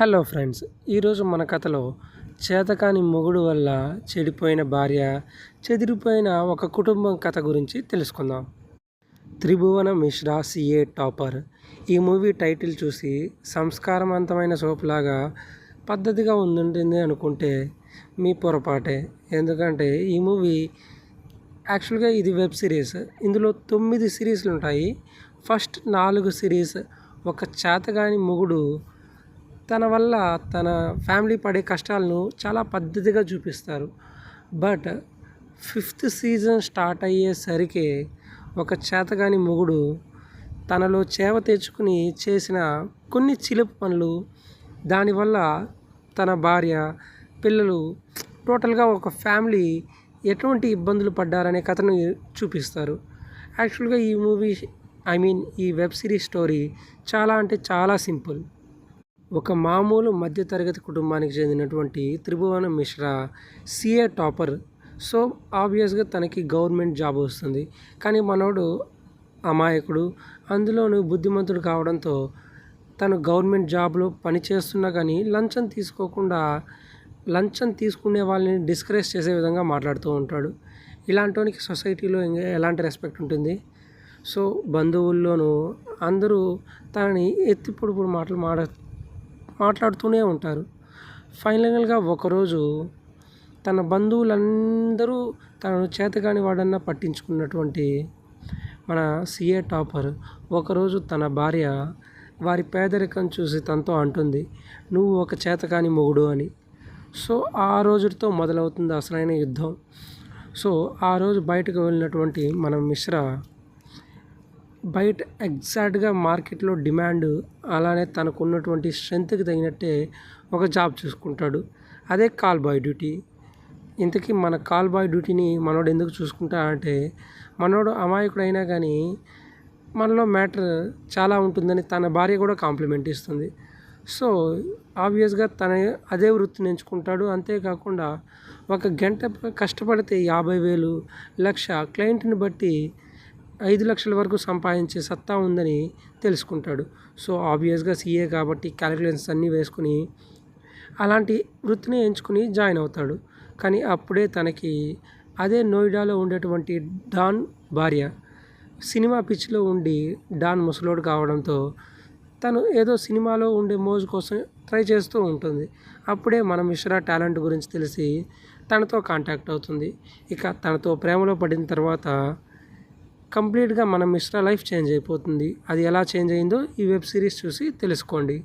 Hello friends ఈరోజు మన కథలో చేతకాని మొగుడు వల్ల చెడిపోయిన భార్య చెదిరిపోయిన ఒక కుటుంబం కథ గురించి తెలుసుకుందాం. Tribhuvan Mishra CA topper. ఈ మూవీ టైటిల్ చూసి సంస్కారవంతమైన సోపులాగా పద్ధతిగా ఉండుంటుంది అనుకుంటే మీ పొరపాటే. ఎందుకంటే ఈ మూవీ యాక్చువల్గా ఇది వెబ్ సిరీస్. ఇందులో తొమ్మిది సిరీస్లు ఉంటాయి ఫస్ట్ నాలుగు సిరీస్ ఒక చేతగాని మొగుడు తన వల్ల తన ఫ్యామిలీ పడే కష్టాలను చాలా పద్ధతిగా చూపిస్తారు. బట్ ఫిఫ్త్ సీజన్ స్టార్ట్ అయ్యేసరికి ఒక చేతగాని మొగుడు తనలో చేవ తెచ్చుకుని చేసిన కొన్ని చిలుపు పనులు దానివల్ల తన భార్య పిల్లలు టోటల్గా ఒక ఫ్యామిలీ ఎటువంటి ఇబ్బందులు పడ్డారనే కథను చూపిస్తారు. యాక్చువల్గా ఈ మూవీ ఐ మీన్ ఈ వెబ్ సిరీస్ స్టోరీ చాలా అంటే చాలా సింపుల్. ఒక మామూలు మధ్యతరగతి కుటుంబానికి చెందినటువంటి Tribhuvan Mishra CA topper. So ఆబ్వియస్గా తనకి గవర్నమెంట్ జాబ్ వస్తుంది. కానీ మనోడు అమాయకుడు. అందులోనూ బుద్ధిమంతుడు కావడంతో తను గవర్నమెంట్ జాబ్లో పనిచేస్తున్నా కానీ లంచం తీసుకోకుండా లంచం తీసుకునే వాళ్ళని డిస్కరేజ్ చేసే విధంగా మాట్లాడుతూ ఉంటాడు. ఇలాంటి సొసైటీలో ఇంకా ఎలాంటి రెస్పెక్ట్ ఉంటుంది? సో బంధువుల్లోనూ అందరూ తనని ఎత్తి పొడుపుడు మాటలు మాడ మాట్లాడుతూనే ఉంటారు. ఫైనల్గా ఒకరోజు తన బంధువులందరూ తనను చేతగాని వాడన్నా పట్టించుకున్నటువంటి మన సిఏ టాపర్ ఒకరోజు తన భార్య వారి పేదరికం చూసి తనతో అంటుంది నువ్వు ఒక చేతకాని మొగుడు అని. సో ఆ రోజుతో మొదలవుతుంది అసలైన యుద్ధం. సో ఆ రోజు బయటకు వెళ్ళినటువంటి మన మిశ్రా బయట ఎగ్జాక్ట్గా మార్కెట్లో డిమాండ్ అలానే తనకు ఉన్నటువంటి స్ట్రెంత్కి తగినట్టే ఒక జాబ్ చూసుకుంటాడు. అదే కాల్ బాయ్ డ్యూటీ. ఇంతకీ మన కాల్ బాయ్ డ్యూటీని మనోడు ఎందుకు చూసుకుంటా అంటే మనోడు అమాయకుడు అయినా కానీ మనలో మ్యాటర్ చాలా ఉంటుందని తన భార్య కూడా కాంప్లిమెంట్ ఇస్తుంది. సో ఆబ్వియస్గా తన అదే వృత్తిని ఎంచుకుంటాడు. అంతేకాకుండా ఒక గంట కష్టపడితే యాభై వేలు లక్ష క్లయింట్ని బట్టి ఐదు లక్షల వరకు సంపాదించే సత్తా ఉందని తెలుసుకుంటాడు. సో ఆబ్వియస్గా సీఏ కాబట్టి క్యాలిక్యులేషన్స్ అన్నీ వేసుకుని అలాంటి వృత్తిని ఎంచుకుని జాయిన్ అవుతాడు. కానీ అప్పుడే తనకి అదే నోయిడాలో ఉండేటువంటి డాన్ భార్య సినిమా పిచ్చిలో ఉండి డాన్ ముసలోడు కావడంతో తను ఏదో సినిమాలో ఉండే మోజు కోసం ట్రై చేస్తూ ఉంటుంది. అప్పుడే మన మిశ్రా టాలెంట్ గురించి తెలిసి తనతో కాంటాక్ట్ అవుతుంది. ఇక తనతో ప్రేమలో పడిన తర్వాత కంప్లీట్గా మన మిశ్ర లైఫ్ చేంజ్ అయిపోతుంది. అది ఎలా చేంజ్ అయిందో ఈ వెబ్ సిరీస్ చూసి తెలుసుకోండి.